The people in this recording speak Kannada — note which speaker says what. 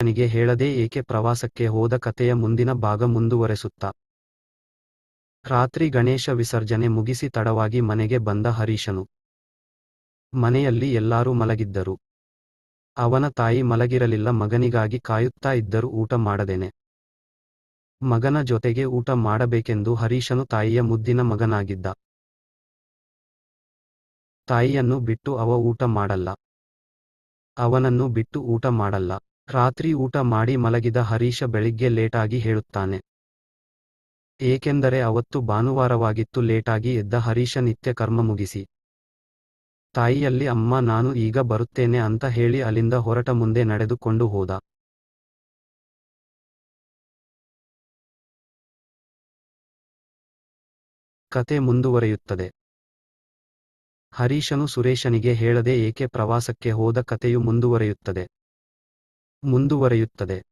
Speaker 1: ಸುರೇಶನಿಗೆ ಹೇಳದೆ ಏಕೆ ಪ್ರವಾಸಕ್ಕೆ ಹೋದ ಕಥೆಯ ಮುಂದಿನ ಭಾಗ ಮುಂದುವರೆಸುತ್ತಾ? ರಾತ್ರಿ ಗಣೇಶ ವಿಸರ್ಜನೆ ಮುಗಿಸಿ ತಡವಾಗಿ ಮನೆಗೆ ಬಂದ ಹರೀಶನು. ಮನೆಯಲ್ಲಿ ಎಲ್ಲರೂ ಮಲಗಿದ್ದರು. ಅವನ ತಾಯಿ ಮಲಗಿರಲಿಲ್ಲ, ಮಗನಿಗಾಗಿ ಕಾಯುತ್ತಾ ಇದ್ದರು ಊಟ ಮಾಡದೇನೆ. ಮಗನ ಜೊತೆಗೆ ಊಟ ಮಾಡಬೇಕೆಂದು ಹರೀಶನು ತಾಯಿಯ ಮುದ್ದಿನ ಮಗನಾಗಿದ್ದ. ತಾಯಿಯನ್ನು ಬಿಟ್ಟು ಅವ ಊಟ ಮಾಡಲ್ಲ. ಅವನನ್ನು ಬಿಟ್ಟು ಊಟ ಮಾಡಲ್ಲ. ರಾತ್ರಿ ಊಟ ಮಾಡಿ ಮಲಗಿದ ಹರೀಶ ಬೆಳಿಗ್ಗೆ ಲೇಟಾಗಿ ಹೇಳುತ್ತಾನೆ. ಏಕೆಂದರೆ ಅವತ್ತು ಭಾನುವಾರವಾಗಿತ್ತು ಲೇಟಾಗಿ ಎದ್ದ ಹರೀಶ ನಿತ್ಯ ಕರ್ಮ ಮುಗಿಸಿ. ತಾಯಿಯಲ್ಲಿ, ಅಮ್ಮ, ನಾನು ಈಗ ಬರುತ್ತೇನೆ ಅಂತ ಹೇಳಿ ಅಲ್ಲಿಂದ ಹೊರಟ ಮುಂದೆ ನಡೆದುಕೊಂಡು ಹೋದ. ಕತೆ ಮುಂದುವರೆಯುತ್ತದೆ. ಹರೀಶನು ಸುರೇಶನಿಗೆ ಹೇಳದೆ ಏಕೆ ಪ್ರವಾಸಕ್ಕೆ ಹೋದ ಕತೆಯು ಮುಂದುವರೆಯುತ್ತದೆ. ಮುಂದುವರೆಯುತ್ತದೆ.